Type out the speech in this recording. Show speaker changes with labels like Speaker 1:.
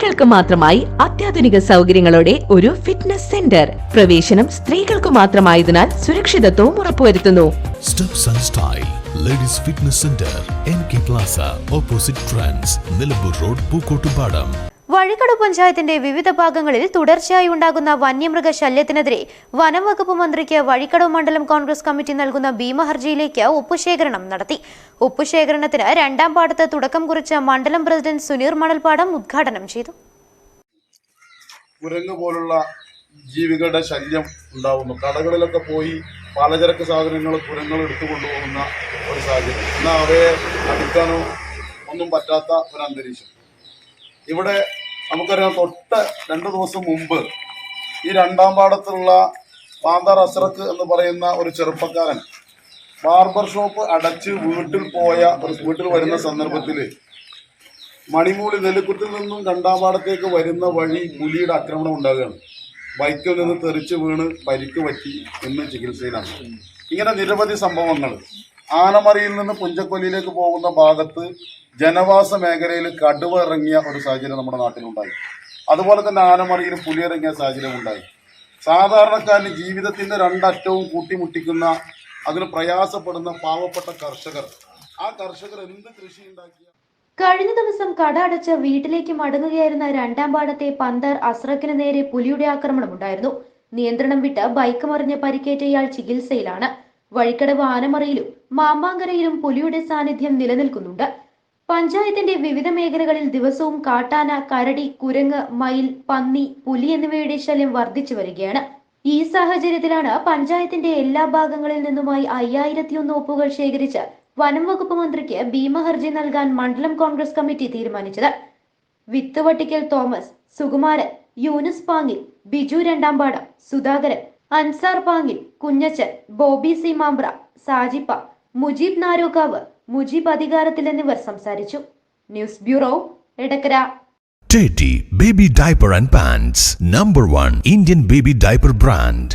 Speaker 1: സ്ത്രീകൾക്ക് മാത്രമായി അത്യാധുനിക സൗകര്യങ്ങളോടെ ഒരു ഫിറ്റ്നസ് സെന്റർ പ്രവേശനം സ്ത്രീകൾക്ക് മാത്രമായതിനാൽ സുരക്ഷിതത്വവും ഉറപ്പുവരുത്തുന്നു.
Speaker 2: Ladies fitness centre N K plaza opposite Trends Nilambur road Pookkottupadam
Speaker 3: Vazhikkada പഞ്ചായത്തിന്റെ വിവിധ ഭാഗങ്ങളിൽ തുടർച്ചയായി ഉണ്ടാകുന്ന വന്യമൃഗ ശല്യത്തിനെതിരെ വനം വകുപ്പ് മന്ത്രിക്ക് വഴിക്കടവ് മണ്ഡലം കോൺഗ്രസ് കമ്മിറ്റി നൽകുന്ന ഭീമഹർജിയിലേക്ക് ഒപ്പുശേഖരണം നടത്തി. ഒപ്പുശേഖരണത്തിന് രണ്ടാം പാടത്ത് തുടക്കം കുറിച്ച മണ്ഡലം പ്രസിഡന്റ് സുനീർ മണൽപാടം ഉദ്ഘാടനം ചെയ്തു.
Speaker 4: കുരങ്ങ് പോലുള്ള ജീവികളുടെ ശല്യം ഉണ്ടാവുന്നു. കടകളിലൊക്കെ പോയി പലചരക്ക് സാധനങ്ങൾ കുരങ്ങൾ എടുത്തു കൊണ്ടുപോകുന്ന ഒരു സാഹചര്യം. എന്നാൽ അവയെ അടുക്കാനോ ഒന്നും പറ്റാത്ത ഒരു അന്തരീക്ഷം. ഇവിടെ നമുക്കറിയാം തൊട്ട് രണ്ട് ദിവസം മുമ്പ് ഈ രണ്ടാം പാടത്തുള്ള പാന്താർ അസ്രക്ക് എന്ന് പറയുന്ന ഒരു ചെറുപ്പക്കാരൻ ബാർബർ ഷോപ്പ് അടച്ച് വീട്ടിൽ പോയ ഒരു വീട്ടിൽ വരുന്ന സന്ദർഭത്തിൽ മണിമൂളി നെല്ലിക്കുത്തിൽ നിന്നും രണ്ടാം പാടത്തേക്ക് വരുന്ന വഴി പുലിയുടെ ആക്രമണം ഉണ്ടാകുകയാണ്. ബൈക്കിൽ നിന്ന് തെറിച്ച് വീണ് പരിക്ക് പറ്റി എന്ന് ചികിത്സയിലാണ്. ഇങ്ങനെ നിരവധി സംഭവങ്ങൾ. ആനമറിയിൽ നിന്ന് പുഞ്ചക്കൊല്ലിയിലേക്ക് പോകുന്ന ഭാഗത്ത് ജനവാസ മേഖലയിൽ കടുവ ഇറങ്ങിയ ഒരു സാഹചര്യം നമ്മുടെ നാട്ടിലുണ്ടായി. അതുപോലെ തന്നെ ആനമറിയിൽ പുലി ഇറങ്ങിയ സാഹചര്യം ഉണ്ടായി. സാധാരണക്കാരന് ജീവിതത്തിന്റെ രണ്ടറ്റവും കൂട്ടിമുട്ടിക്കുന്ന അതിന് പ്രയാസപ്പെടുന്ന പാവപ്പെട്ട കർഷകർ. ആ കർഷകർ എന്ത് കൃഷി ഉണ്ടാക്കിയ?
Speaker 3: കഴിഞ്ഞ ദിവസം കട അടച്ച് വീട്ടിലേക്ക് മടങ്ങുകയായിരുന്ന രണ്ടാം പാടത്തെ പന്തർ അസ്രക്കിന് നേരെ പുലിയുടെ ആക്രമണം ഉണ്ടായിരുന്നു. നിയന്ത്രണം വിട്ട് ബൈക്ക് മറിഞ്ഞ് പരിക്കേറ്റ ഇയാൾ ചികിത്സയിലാണ്. വഴിക്കടവ് ആനമറയിലും മാമ്പാങ്കരയിലും പുലിയുടെ സാന്നിധ്യം നിലനിൽക്കുന്നുണ്ട്. പഞ്ചായത്തിന്റെ വിവിധ മേഖലകളിൽ ദിവസവും കാട്ടാന കരടി കുരങ്ങ് മയിൽ പന്നി പുലി എന്നിവയുടെ ശല്യം വർദ്ധിച്ചു വരികയാണ്. ഈ സാഹചര്യത്തിലാണ് പഞ്ചായത്തിന്റെ എല്ലാ ഭാഗങ്ങളിൽ നിന്നുമായി അയ്യായിരത്തിയൊന്ന് ഒപ്പുകൾ ശേഖരിച്ച് വനം വകുപ്പ് മന്ത്രിക്ക് ഭീമഹർജി നൽകാൻ മണ്ഡലം കോൺഗ്രസ് കമ്മിറ്റി തീരുമാനിച്ചത്. വിത്തുവട്ടിക്കൽ തോമസ് സുകുമാരൻ യൂനുസ് പാങ്ങിൽ ബിജു രണ്ടാംപാടം സുധാകരൻ അൻസാർ പാങ്ങിൽ കുഞ്ഞച്ചൻ ബോബി സി മാമ്പ്ര സാജിപ്പ മുജീബ് നാരോക്കാവ് മുജീബ് അധികാരത്തിൽ എന്നിവർ സംസാരിച്ചു. News bureau Edakkara.
Speaker 2: Teddy Baby Diaper and Pants Number 1 Indian Baby Diaper Brand